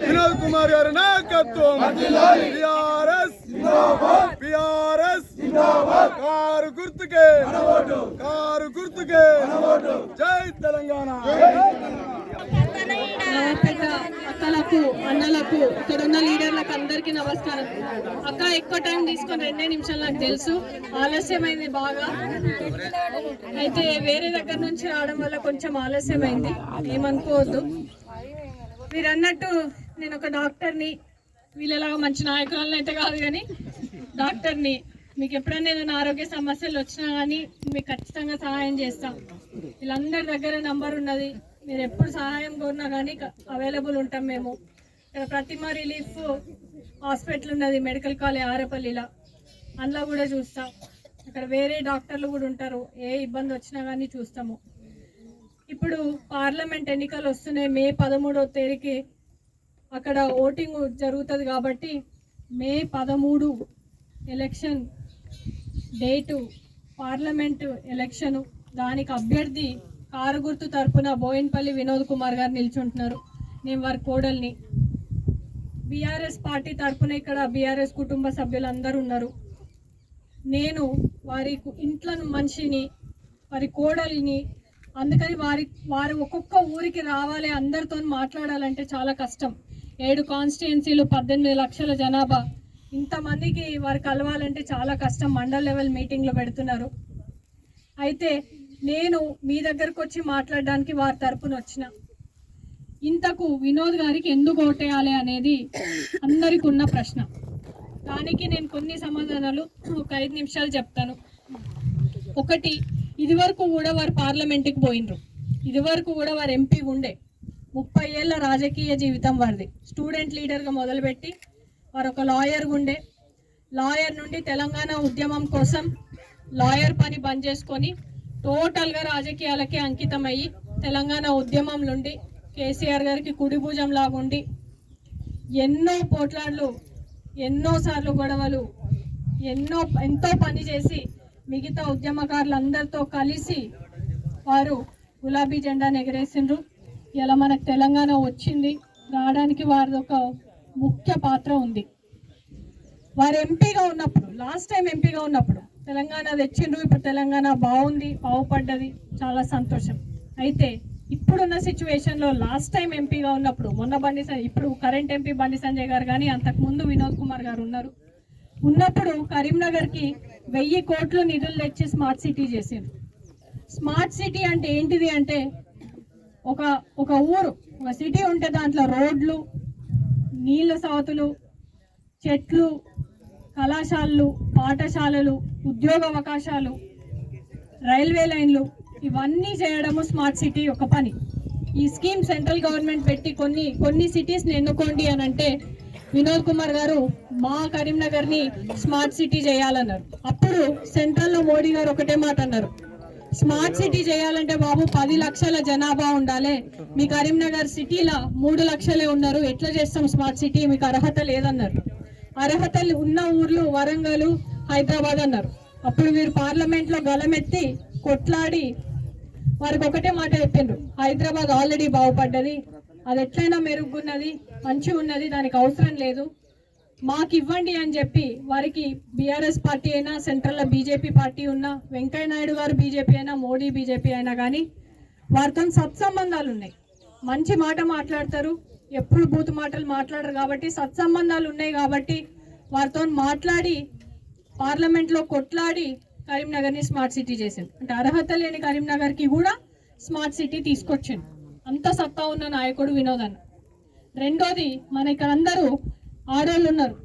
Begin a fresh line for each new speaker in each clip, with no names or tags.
వినోద్ కుమార్ గారి నాయకత్వం. BRS BRS car గుర్తుకే. కారు గుర్తుకే. జై తెలంగాణ.
అక్కలకు అన్నలకు ఇక్కడ ఉన్న లీడర్లకు అందరికీ నమస్కారం. అక్క ఎక్కువ టైం తీసుకొని రెండే నిమిషాలు నాకు తెలుసు. ఆలస్యమైంది బాగా. అయితే వేరే దగ్గర నుంచి రావడం వల్ల కొంచెం ఆలస్యమైంది. ఏమనుకోవద్దు. మీరు అన్నట్టు నేను ఒక డాక్టర్ని వీళ్ళలాగా మంచి నాయకులను అయితే కాదు కానీ డాక్టర్ని. మీకు ఎప్పుడైనా ఏదైనా ఆరోగ్య సమస్యలు వచ్చినా కానీ మీకు ఖచ్చితంగా సహాయం చేస్తాం. వీళ్ళందరి దగ్గర నంబర్ ఉన్నది. మీరు ఎప్పుడు సహాయం కోరినా కానీ అవైలబుల్ ఉంటాం మేము. ఇక్కడ ప్రతిమ రిలీఫ్ హాస్పిటల్ ఉన్నది మెడికల్ కాలేజ్ ఆరపల్లిలో. అందులో కూడా చూస్తాం. అక్కడ వేరే డాక్టర్లు కూడా ఉంటారు. ఏ ఇబ్బంది వచ్చినా కానీ చూస్తాము. ఇప్పుడు పార్లమెంట్ ఎన్నికలు వస్తున్నాయి. మే పదమూడవ తేదీకి అక్కడ ఓటింగ్ జరుగుతుంది కాబట్టి మే పదమూడు ఎలక్షన్ డేటు పార్లమెంట్ ఎలక్షను. దానికి అభ్యర్థి కారు గుర్తు తరపున బోయిన్పల్లి వినోద్ కుమార్ గారు నిల్చుంటున్నారు. నేను వారి కోడల్ని. బీఆర్ఎస్ పార్టీ తరపున ఇక్కడ బీఆర్ఎస్ కుటుంబ సభ్యులందరూ ఉన్నారు. నేను వారి ఇంట్లో మనిషిని వారి కోడలిని అందుకని వారి వారు ఒక్కొక్క ఊరికి రావాలి అందరితో మాట్లాడాలంటే చాలా కష్టం. ఏడు కాన్స్టిట్యున్సీలు పద్దెనిమిది లక్షల జనాభా. ఇంతమందికి వారు కలవాలంటే చాలా కష్టం. మండల్ లెవెల్ మీటింగ్లు పెడుతున్నారు. అయితే నేను మీ దగ్గరకు వచ్చి మాట్లాడడానికి వారి తరపున వచ్చిన. ఇంతకు వినోద్ గారికి ఎందుకు ఓటేయాలి అనేది అందరికి ఉన్న ప్రశ్న. దానికి నేను కొన్ని సమాధానాలు ఒక ఐదు నిమిషాలు చెప్తాను. ఒకటి ఇదివరకు కూడా వారు పార్లమెంట్కి పోయినరు ఇదివరకు కూడా వారు ఎంపీ ఉండే. ముప్పై ఏళ్ళ రాజకీయ జీవితం వారిది. స్టూడెంట్ లీడర్గా మొదలుపెట్టి వారు ఒక లాయర్ ఉండే లాయర్ నుండి తెలంగాణ ఉద్యమం కోసం లాయర్ పని బంద్ చేసుకొని టోటల్గా రాజకీయాలకే అంకితమయ్యి తెలంగాణ ఉద్యమం నుండి కేసీఆర్ గారికి కుడిభుజం లాగుండి ఎన్నో పోట్లాడ్లు ఎన్నోసార్లు గొడవలు ఎన్నో ఎంతో పని చేసి మిగతా ఉద్యమకారులందరితో కలిసి వారు గులాబీ జెండాను ఎగరేసిండ్రు. ఇలా మనకు తెలంగాణ వచ్చింది. రావడానికి వారిది ఒక ముఖ్య పాత్ర ఉంది. వారు ఎంపీగా ఉన్నప్పుడు లాస్ట్ టైం ఎంపీగా ఉన్నప్పుడు తెలంగాణ తెచ్చిండ్రు. ఇప్పుడు తెలంగాణ బాగుంది బాగుపడ్డది. చాలా సంతోషం. అయితే ఇప్పుడున్న సిచ్యువేషన్లో లాస్ట్ టైం ఎంపీగా ఉన్నప్పుడు మొన్న బండి ఇప్పుడు కరెంట్ ఎంపీ బండి సంజయ్ గారు కానీ అంతకుముందు వినోద్ కుమార్ గారు ఉన్నారు. ఉన్నప్పుడు కరీంనగర్కి వెయ్యి కోట్లు నిధులు తెచ్చి స్మార్ట్ సిటీ చేసిండ్రు. స్మార్ట్ సిటీ అంటే ఏంటిది అంటే ఒక ఒక ఊరు ఒక సిటీ ఉంటే దాంట్లో రోడ్లు నీళ్ళ సవతులు చెట్లు కళాశాలలు పాఠశాలలు ఉద్యోగ అవకాశాలు రైల్వే లైన్లు ఇవన్నీ చేయడము స్మార్ట్ సిటీ ఒక పని. ఈ స్కీమ్ సెంట్రల్ గవర్నమెంట్ పెట్టి కొన్ని కొన్ని సిటీస్ని ఎన్నుకోండి అని అంటే వినోద్ కుమార్ గారు మా కరీంనగర్ని స్మార్ట్ సిటీ చేయాలన్నారు. అప్పుడు సెంట్రల్లో మోడీ గారు ఒకటే మాట అన్నారు. స్మార్ట్ సిటీ చేయాలంటే బాబు పది లక్షల జనాభా ఉండాలి. మీ కరీంనగర్ సిటీలో మూడు లక్షలే ఉన్నారు. ఎట్లా చేస్తాం స్మార్ట్ సిటీ? మీకు అర్హత లేదన్నారు. అర్హతలు ఉన్న ఊర్లు వరంగల్ హైదరాబాద్ అన్నారు. అప్పుడు మీరు పార్లమెంట్లో గలమెత్తి కొట్లాడి వారికి ఒకటే మాట చెప్పిండ్రు. హైదరాబాద్ ఆల్రెడీ బాగుపడ్డది. అది ఎట్లయినా మెరుగున్నది మంచిగా ఉన్నది దానికి అవసరం లేదు. మాకు ఇవ్వండి అని చెప్పి వారికి బీఆర్ఎస్ పార్టీ అయినా సెంట్రల్లో బీజేపీ పార్టీ ఉన్నా వెంకయ్య నాయుడు గారు బీజేపీ అయినా మోడీ బీజేపీ అయినా కానీ వారితో సత్సంబంధాలు ఉన్నాయి. మంచి మాట మాట్లాడతారు ఎప్పుడు బూతు మాటలు మాట్లాడరు కాబట్టి సత్సంబంధాలు ఉన్నాయి కాబట్టి వారితో మాట్లాడి పార్లమెంట్లో కొట్లాడి కరీంనగర్ని స్మార్ట్ సిటీ చేసింది. అంటే అర్హత లేని కరీంనగర్కి కూడా స్మార్ట్ సిటీ తీసుకొచ్చింది. అంత సత్తా ఉన్న నాయకుడు వినోద్ అన్న రెండోది మన ఇక్కడ అందరూ ఆడవాళ్ళు ఉన్నారు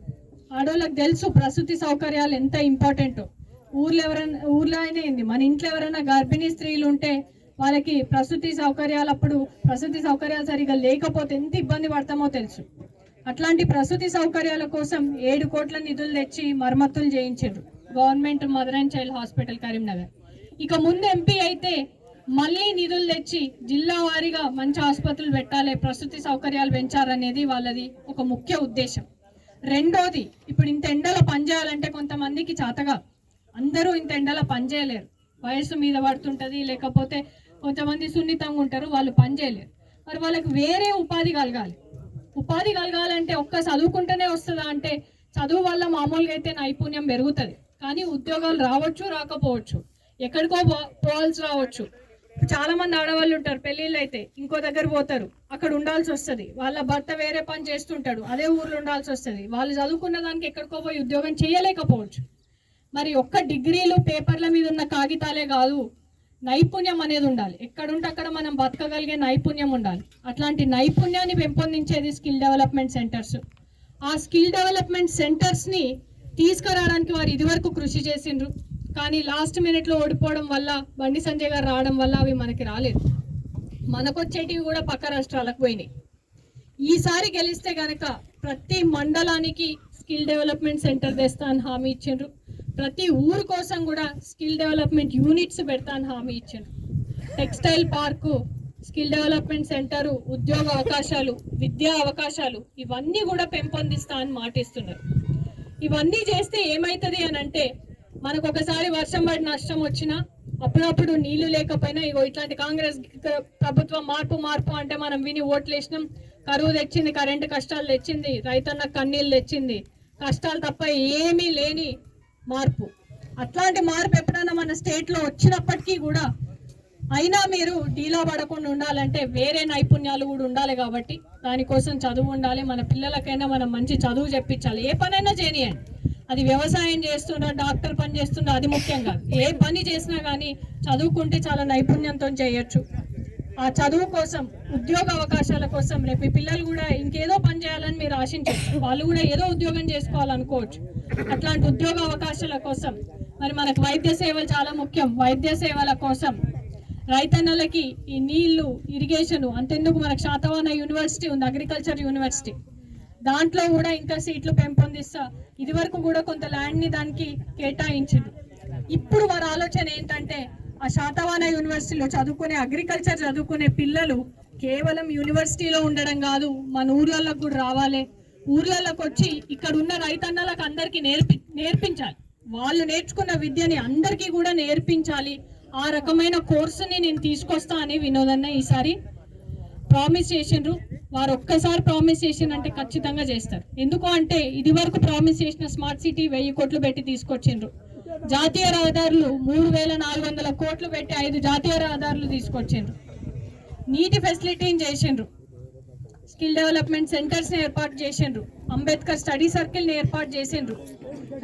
ఆడవాళ్ళకి తెలుసు ప్రసూతి సౌకర్యాలు ఎంత ఇంపార్టెంటో. ఊర్లో ఎవరైనా ఊర్లో అయినా ఏంది? మన ఇంట్లో ఎవరైనా గర్భిణీ స్త్రీలు ఉంటే వాళ్ళకి ప్రసూతి సౌకర్యాలు అప్పుడు ప్రసూతి సౌకర్యాలు సరిగా లేకపోతే ఎంత ఇబ్బంది పడతామో తెలుసు. అట్లాంటి ప్రసూతి సౌకర్యాల కోసం ఏడు కోట్ల నిధులు తెచ్చి మరమ్మతులు చేయించారు government mother and child hospital Karimnagar. ఇక ముందు ఎంపీ అయితే మళ్ళీ నిధులు తెచ్చి జిల్లా వారీగా మంచి ఆసుపత్రులు పెట్టాలి ప్రసూతి సౌకర్యాలు పెంచాలనేది వాళ్ళది ఒక ముఖ్య ఉద్దేశం. రెండోది ఇప్పుడు ఇంత ఎండలో పనిచేయాలంటే కొంతమందికి చాతగా. అందరూ ఇంత ఎండలో పనిచేయలేరు వయసు మీద పడుతుంటుంది లేకపోతే కొంతమంది సున్నితంగా ఉంటారు వాళ్ళు పనిచేయలేరు మరి వాళ్ళకి వేరే ఉపాధి కలగాలి. ఉపాధి కలగాలంటే ఒక్క చదువుకుంటేనే వస్తుందా అంటే చదువు వల్ల మామూలుగా అయితే నైపుణ్యం పెరుగుతుంది. కానీ ఉద్యోగాలు రావచ్చు రాకపోవచ్చు. ఎక్కడికో పో- పోవాల్సి రావచ్చు. చాలా మంది ఆడవాళ్ళు ఉంటారు పెళ్ళిళ్ళు అయితే ఇంకో దగ్గర పోతారు అక్కడ ఉండాల్సి వస్తుంది. వాళ్ళ భర్త వేరే పని చేస్తుంటాడు అదే ఊర్లో ఉండాల్సి వస్తుంది. వాళ్ళు చదువుకున్న దానికి ఎక్కడికో పోయి ఉద్యోగం చేయలేకపోవచ్చు. మరి ఒక్క డిగ్రీలు పేపర్ల మీద ఉన్న కాగితాలే కాదు నైపుణ్యం అనేది ఉండాలి. ఎక్కడుంటే అక్కడ మనం బతకగలిగే నైపుణ్యం ఉండాలి. అట్లాంటి నైపుణ్యాన్ని పెంపొందించేది స్కిల్ డెవలప్మెంట్ సెంటర్స్. ఆ స్కిల్ డెవలప్మెంట్ సెంటర్స్ని తీసుకురావడానికి వారు ఇదివరకు కృషి చేసిండ్రు. కానీ లాస్ట్ మినిట్లో ఓడిపోవడం వల్ల బండి సంజయ్ గారు రావడం వల్ల అవి మనకి రాలేదు. మనకొచ్చేటివి కూడా పక్క రాష్ట్రాలకు పోయినాయి. ఈసారి గెలిస్తే గనక ప్రతి మండలానికి స్కిల్ డెవలప్మెంట్ సెంటర్ తెస్తా అని హామీ ఇచ్చిండ్రు. ప్రతి ఊరు కోసం కూడా స్కిల్ డెవలప్మెంట్ యూనిట్స్ పెడతా అని హామీ ఇచ్చిండ్రు. Textile park skill development centre ఉద్యోగ అవకాశాలు విద్యా అవకాశాలు ఇవన్నీ కూడా పెంపొందిస్తా అని మాటిస్తున్నారు. ఇవన్నీ చేస్తే ఏమవుతుంది అని అంటే మనకు ఒకసారి వర్షం పడి నష్టం వచ్చినా అప్పుడప్పుడు నీళ్ళు లేకపోయినా ఇగో ఇట్లాంటి కాంగ్రెస్ ప్రభుత్వం మార్పు మార్పు అంటే మనం విని ఓట్లు వేసినాం కరువు తెచ్చింది కరెంటు కష్టాలు తెచ్చింది రైతన్న కన్నీళ్ళు తెచ్చింది. కష్టాలు తప్ప ఏమీ లేని మార్పు. అట్లాంటి మార్పు ఎప్పుడైనా మన స్టేట్లో వచ్చినప్పటికీ కూడా అయినా మీరు డీలా పడకుండా ఉండాలంటే వేరే నైపుణ్యాలు కూడా ఉండాలి కాబట్టి దానికోసం చదువు ఉండాలి. మన పిల్లలకైనా మనం మంచి చదువు చెప్పించాలి. ఏ పనైనా చేయనియండి. అది వ్యవసాయం చేస్తున్నా డాక్టర్ పని చేస్తున్నా అది ముఖ్యం కాదు ఏ పని చేసినా కానీ చదువుకుంటే చాలా నైపుణ్యంతో చేయొచ్చు. ఆ చదువు కోసం ఉద్యోగ అవకాశాల కోసం రేపు ఈ పిల్లలు కూడా ఇంకేదో పని చేయాలని మీరు ఆశించవచ్చు. వాళ్ళు కూడా ఏదో ఉద్యోగం చేసుకోవాలనుకోవచ్చు. అట్లాంటి ఉద్యోగ అవకాశాల కోసం మరి మనకు వైద్య సేవలు చాలా ముఖ్యం. వైద్య సేవల కోసం రైతన్నలకి ఈ నీళ్ళు ఇరిగేషన్ అంతెందుకు మనకు శాతవాన యూనివర్సిటీ ఉంది అగ్రికల్చర్ యూనివర్సిటీ. దాంట్లో కూడా ఇంకా సీట్లు పెంపొందిస్తా. ఇది వరకు కూడా కొంత ల్యాండ్ని దానికి కేటాయించింది. ఇప్పుడు వారి ఆలోచన ఏంటంటే ఆ శాతవాన యూనివర్సిటీలో చదువుకునే అగ్రికల్చర్ చదువుకునే పిల్లలు కేవలం యూనివర్సిటీలో ఉండడం కాదు మన ఊర్లలోకి కూడా రావాలి. ఊర్లలోకి వచ్చి ఇక్కడ ఉన్న రైతన్నలకు అందరికీ నేర్పి నేర్పించాలి. వాళ్ళు నేర్చుకున్న విద్యని అందరికీ కూడా నేర్పించాలి. ఆ రకమైన కోర్సుని నేను తీసుకొస్తా అని వినోదన్న ఈసారి ప్రామిస్ చేసిండ్రు. వారు ఒక్కసారి ప్రామిస్ చేసినంటే ఖచ్చితంగా చేస్తారు. ఎందుకు అంటే ఇది వరకు ప్రామిస్ చేసిన స్మార్ట్ సిటీ వెయ్యి కోట్లు పెట్టి తీసుకొచ్చిండ్రు. జాతీయ రహదారులు మూడు వేల నాలుగు వందల కోట్లు పెట్టి ఐదు జాతీయ రహదారులు తీసుకొచ్చిండ్రు. నీటి ఫెసిలిటీని చేసిండ్రు. స్కిల్ డెవలప్మెంట్ సెంటర్స్ని ఏర్పాటు చేసిండ్రు. అంబేద్కర్ స్టడీ సర్కిల్ని ఏర్పాటు చేసిండ్రు.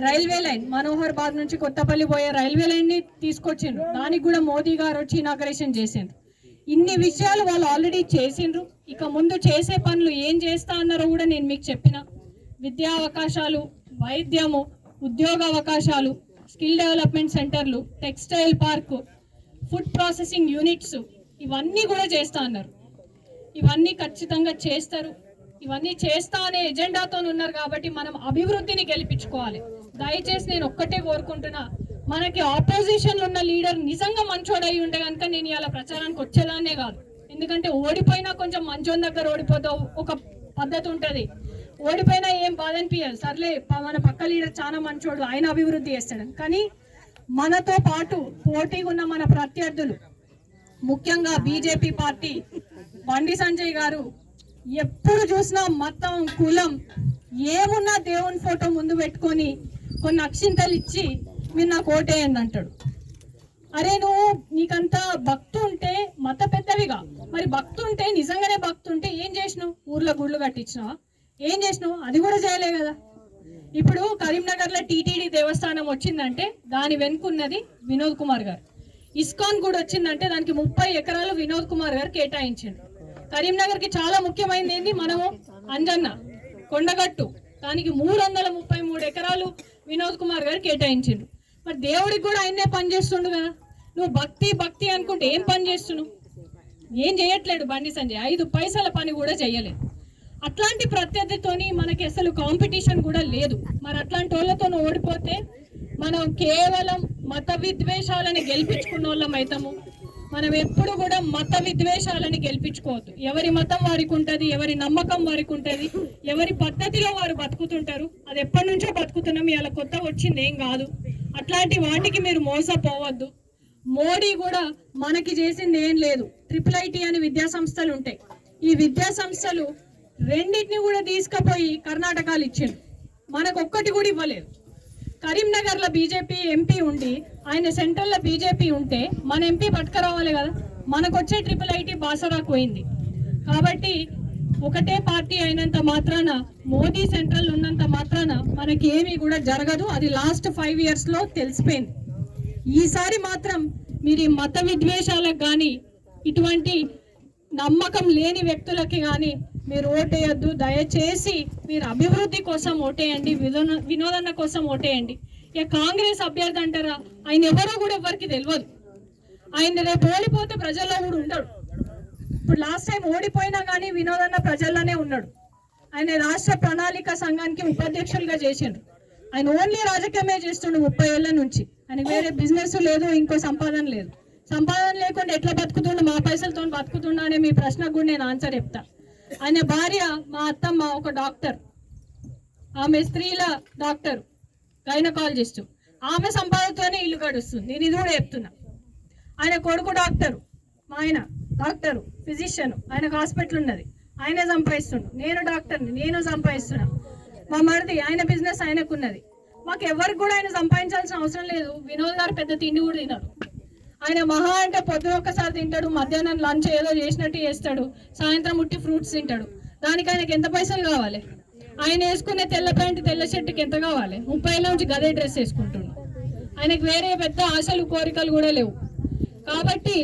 రైల్వే లైన్ మనోహర్ బాద్ నుంచి కొత్తపల్లి పోయే రైల్వే లైన్ని తీసుకొచ్చిండ్రు. దానికి కూడా మోదీ గారు వచ్చి ఇనాగరేషన్ చేసిండ్రు. ఇన్ని విషయాలు వాళ్ళు ఆల్రెడీ చేసిండ్రు. ఇక ముందు చేసే పనులు ఏం చేస్తా అన్నారో కూడా నేను మీకు చెప్పిన. విద్యా అవకాశాలు వైద్యము ఉద్యోగ అవకాశాలు స్కిల్ డెవలప్మెంట్ సెంటర్లు textile park food processing units ఇవన్నీ కూడా చేస్తా అన్నారు. ఇవన్నీ ఖచ్చితంగా చేస్తారు. ఇవన్నీ చేస్తా అనే ఎజెండాతో ఉన్నారు కాబట్టి మనం అభివృద్ధిని గెలిపించుకోవాలి. దయచేసి నేను ఒక్కటే కోరుకుంటున్నా మనకి ఆపోజిషన్ ఉన్న లీడర్ నిజంగా మంచోడై ఉంటే కనుక నేను ఇలా ప్రచారానికి వచ్చేదాన్నే కాదు. ఎందుకంటే ఓడిపోయినా కొంచెం మంచోని దగ్గర ఓడిపోతావు ఒక పద్ధతి ఉంటుంది. ఓడిపోయినా ఏం బాధ అనిపించదు సర్లే మన పక్క లీడర్ చాలా మంచోడు ఆయన అభివృద్ధి చేస్తాడు. కానీ మనతో పాటు పోటీగా ఉన్న మన ప్రత్యర్థులు ముఖ్యంగా బీజేపీ పార్టీ బండి సంజయ్ గారు ఎప్పుడు చూసినా మతం కులం ఏమున్నా దేవుని ఫోటో ముందు పెట్టుకొని కొన్ని అక్షింతలు ఇచ్చి మీరు నాకు ఓటేయండి అంటాడు. అరే నువ్వు నీకంత భక్తు ఉంటే మత పెద్దవిగా. మరి భక్తు ఉంటే నిజంగానే భక్తు ఉంటే ఏం చేసినావు? ఊర్లో గుళ్ళు కట్టించినావా? ఏం చేసినావు? అది కూడా చేయలే కదా. ఇప్పుడు కరీంనగర్లో టీటీడీ దేవస్థానం వచ్చిందంటే దాని వెనుకున్నది వినోద్ కుమార్ గారు. ఇస్కాన్ కూడా వచ్చిందంటే దానికి ముప్పై ఎకరాలు వినోద్ కుమార్ గారు కేటాయించిండు కరీంనగర్కి చాలా ముఖ్యమైనది ఏంది? మనము అంజన్న కొండగట్టు. దానికి మూడు వందల ముప్పై మూడు ఎకరాలు వినోద్ కుమార్ గారు కేటాయించిండు మరి దేవుడికి కూడా ఆయనే పని చేస్తుండు కదా. నువ్వు భక్తి భక్తి అనుకుంటే ఏం పని చేస్తున్నావు? ఏం చేయట్లేడు బండి సంజయ్. ఐదు పైసల పని కూడా చేయలేదు. అట్లాంటి ప్రత్యర్థితోని మనకి అసలు కాంపిటీషన్ కూడా లేదు. మరి అట్లాంటి వాళ్ళతో ఓడిపోతే మనం కేవలం మత విద్వేషాలని గెలిపించుకున్న వాళ్ళం అవుతాము మనం ఎప్పుడు కూడా మత విద్వేషాలని గెలిపించుకోవద్దు. ఎవరి మతం వారికి ఉంటుంది ఎవరి నమ్మకం వారికి ఉంటుంది ఎవరి పద్ధతిలో వారు బతుకుతుంటారు అది ఎప్పటి నుంచో బతుకుతున్నాం. ఇలా కొత్త వచ్చింది ఏం కాదు. అట్లాంటి వాటికి మీరు మోసపోవద్దు. మోడీ కూడా మనకి చేసింది ఏం లేదు. ట్రిపుల్ ఐటీ అని విద్యా సంస్థలు ఉంటాయి. ఈ విద్యా సంస్థలు రెండింటిని కూడా తీసుకుపోయి కర్ణాటకలు ఇచ్చిండు. మనకు ఒక్కటి కూడా ఇవ్వలేదు. కరీంనగర్లో బీజేపీ ఎంపీ ఉండి ఆయన సెంట్రల్లో బీజేపీ ఉంటే మన ఎంపీ పట్టుకురావాలి కదా. మనకు వచ్చే ట్రిపుల్ ఐటీ బాసరాకు పోయింది. కాబట్టి ఒకటే పార్టీ అయినంత మాత్రాన మోదీ సెంట్రల్ ఉన్నంత మాత్రాన మనకి ఏమీ కూడా జరగదు. అది లాస్ట్ ఫైవ్ ఇయర్స్లో తెలిసిపోయింది. ఈసారి మాత్రం మీరు ఈ మత విద్వేషాలకు కానీ ఇటువంటి నమ్మకం లేని వ్యక్తులకి కానీ మీరు ఓటేయద్దు. దయచేసి మీరు అభివృద్ధి కోసం ఓటేయండి వినోద వినోదన కోసం ఓటేయండి. ఇక కాంగ్రెస్ అభ్యర్థి అంటారా? ఆయన ఎవరో కూడా ఎవరికి తెలియదు ఆయన రేపు ఓడిపోతే ప్రజల్లో కూడా ఉంటాడు ఇప్పుడు లాస్ట్ టైం ఓడిపోయినా కానీ వినోదన్న ప్రజల్లోనే ఉన్నాడు. ఆయన రాష్ట్ర ప్రణాళిక సంఘానికి ఉపాధ్యక్షులుగా చేసిండు. ఆయన ఓన్లీ రాజకీయమే చేస్తుండు ముప్పై ఏళ్ళ నుంచి. ఆయన వేరే బిజినెస్ లేదు ఇంకో సంపాదన లేదు. సంపాదన లేకుండా ఎట్లా బతుకుతుండు? మా పైసలతో బతుకుతుండ అనే మీ ప్రశ్నకు కూడా నేను ఆన్సర్ చెప్తా. ఆయన భార్య మా అత్తమ్మ ఒక డాక్టర్ ఆమె స్త్రీల డాక్టర్ గైనకాలజిస్ట్ ఆమె సంపాదనతోనే ఇల్లు గడుస్తుంది. నేను ఇది కూడా చెప్తున్నా. ఆయన కొడుకు డాక్టరు మా ఆయన. Doctor physician. ఆయనకు హాస్పిటల్ ఉన్నది. ఆయనే సంపాదిస్తుండు నేను డాక్టర్ని నేను సంపాదిస్తున్నా. మా మరిది ఆయన బిజినెస్ ఆయనకు ఉన్నది మాకు ఎవరికి కూడా ఆయన సంపాదించాల్సిన అవసరం లేదు. వినోద్ గారు పెద్ద తిండి కూడా తినరు. ఆయన మహా అంటే పొద్దున ఒక్కసారి తింటాడు మధ్యాహ్నం లంచ్ ఏదో చేసినట్టు చేస్తాడు సాయంత్రం ఉట్టి ఫ్రూట్స్ తింటాడు. దానికి ఆయనకి ఎంత పైసలు కావాలి? ఆయన వేసుకునే తెల్ల ప్యాంట్ తెల్ల షర్ట్కి ఎంత కావాలి? ముప్పై నుంచి గదే డ్రెస్ వేసుకుంటుండు. ఆయనకు వేరే పెద్ద ఆశలు కోరికలు కూడా లేవు. కాబట్టి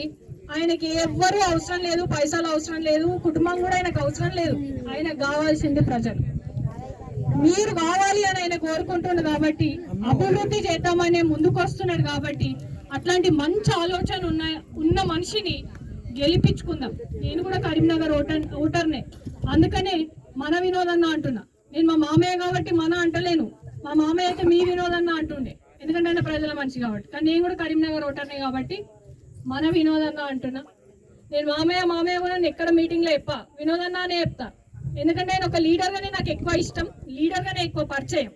ఆయనకి ఎవ్వరూ అవసరం లేదు పైసలు అవసరం లేదు కుటుంబం కూడా ఆయనకు అవసరం లేదు. ఆయనకు కావాల్సింది ప్రజలు. మీరు కావాలి అని ఆయన కోరుకుంటున్నారు కాబట్టి అభివృద్ధి చేద్దామనే ముందుకు వస్తున్నాడు కాబట్టి అట్లాంటి మంచి ఆలోచన ఉన్న ఉన్న మనిషిని గెలిపించుకుందాం. నేను కూడా కరీంనగర్ ఓటర్ ఓటర్నే. అందుకనే మన వినోదన్న అంటున్నా. నేను మా మామయ్య కాబట్టి మన అంటలేను. మా మామయ్య అయితే మీ వినోదన్న అంటుండే. ఎందుకంటే ఆయన ప్రజల మనిషి కాబట్టి. కానీ నేను కూడా కరీంనగర్ ఓటర్నే కాబట్టి మన వినోదన్న అంటున్నా. నేను మామయ్య మామయ్య కూడా నేను ఎక్కడ మీటింగ్లో చెప్పా. వినోదన్న అనే చెప్తా. ఎందుకంటే నేను ఒక లీడర్గానే నాకు ఎక్కువ ఇష్టం. లీడర్గానే ఎక్కువ పరిచయం.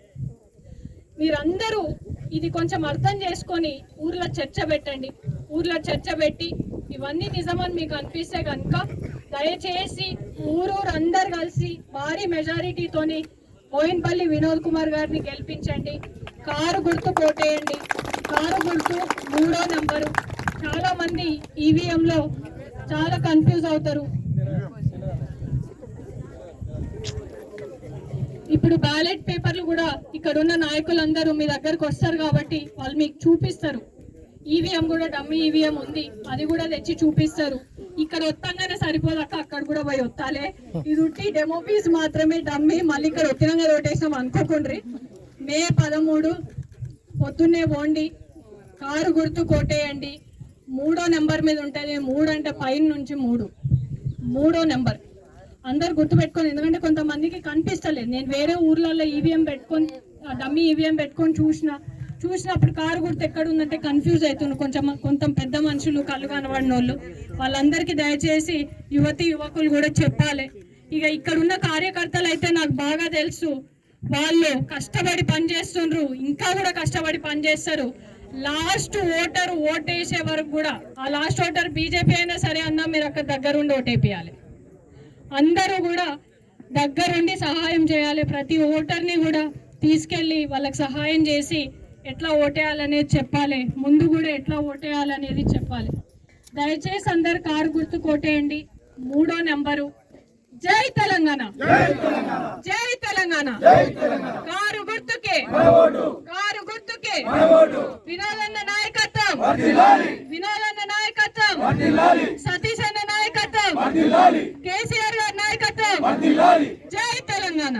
మీరందరూ ఇది కొంచెం అర్థం చేసుకొని ఊర్లో చర్చ పెట్టండి. ఊర్లో చర్చ పెట్టి ఇవన్నీ నిజమని మీకు అనిపిస్తే కనుక దయచేసి ఊరూరు అందరు కలిసి భారీ మెజారిటీతోని మోయిన్పల్లి వినోద్ కుమార్ గారిని గెలిపించండి. కారు గుర్తు కోటేయండి. కారు గుర్తు మూడో నంబరు. చాలా మంది ఈవీఎం లో చాలా కన్ఫ్యూజ్ అవుతారు. ఇప్పుడు బ్యాలెట్ పేపర్లు కూడా ఇక్కడ ఉన్న నాయకులందరూ మీ దగ్గరకు వస్తారు కాబట్టి వాళ్ళు మీకు చూపిస్తారు. ఈవీఎం కూడా డమ్మీ ఈవీఎం ఉంది. అది కూడా తెచ్చి చూపిస్తారు. ఇక్కడ వస్తాగానే సరిపోదాక అక్కడ కూడా పోయి వస్తాలే ఇది ఉట్టి డెమో పీస్ మాత్రమే డమ్మీ మళ్ళీ ఇక్కడ ఒత్తినంగా రోటేసినాం అనుకోకుండ్రి. మే పదమూడు పొద్దున్నే పోండి. కారు గుర్తు కొట్టేయండి. మూడో నెంబర్ మీద ఉంటుంది మూడు అంటే పైన నుంచి మూడు. మూడో నెంబర్. అందరు గుర్తుపెట్టుకొని ఎందుకంటే కొంతమందికి కనిపిస్తలేదు. నేను వేరే ఊర్లలో ఈవీఎం పెట్టుకొని డమ్మీ ఈవీఎం పెట్టుకొని చూసిన చూసినప్పుడు కారు గుర్తు ఎక్కడ ఉందంటే కన్ఫ్యూజ్ అవుతున్నారు కొంచెం కొంత పెద్ద మనుషులు కళ్ళు కనబడిన వాళ్ళు వాళ్ళందరికీ దయచేసి యువతి యువకులు కూడా చెప్పాలి. ఇక ఇక్కడ ఉన్న కార్యకర్తలు అయితే నాకు బాగా తెలుసు. వాళ్ళు కష్టపడి పని చేస్తుండ్రు ఇంకా కూడా కష్టపడి పని చేస్తారు లాస్ట్ ఓటర్ ఓటేసే వరకు కూడా ఆ లాస్ట్ ఓటర్ బీజేపీ అయినా సరే అన్నా మీరు అక్కడ దగ్గరుండి ఓటేపియాలి. అందరూ కూడా దగ్గరుండి సహాయం చేయాలి. ప్రతి ఓటర్ని కూడా తీసుకెళ్ళి వాళ్ళకి సహాయం చేసి ఎట్లా ఓటేయాలనేది చెప్పాలి. ముందు కూడా ఎట్లా ఓటేయాలనేది చెప్పాలి. దయచేసి అందరు కారు గుర్తు కోటేయండి మూడో నెంబరు. జై తెలంగాణ. జై తెలంగాణ. కారు గుర్తుకే. కారు గుర్తుకే. వినోదన్న నాయకత్వం. వినోదన్న నాయకత్వం. సతీష్ అన్న నాయకత్వం. కేసీఆర్ గారి నాయకత్వం. జై తెలంగాణ.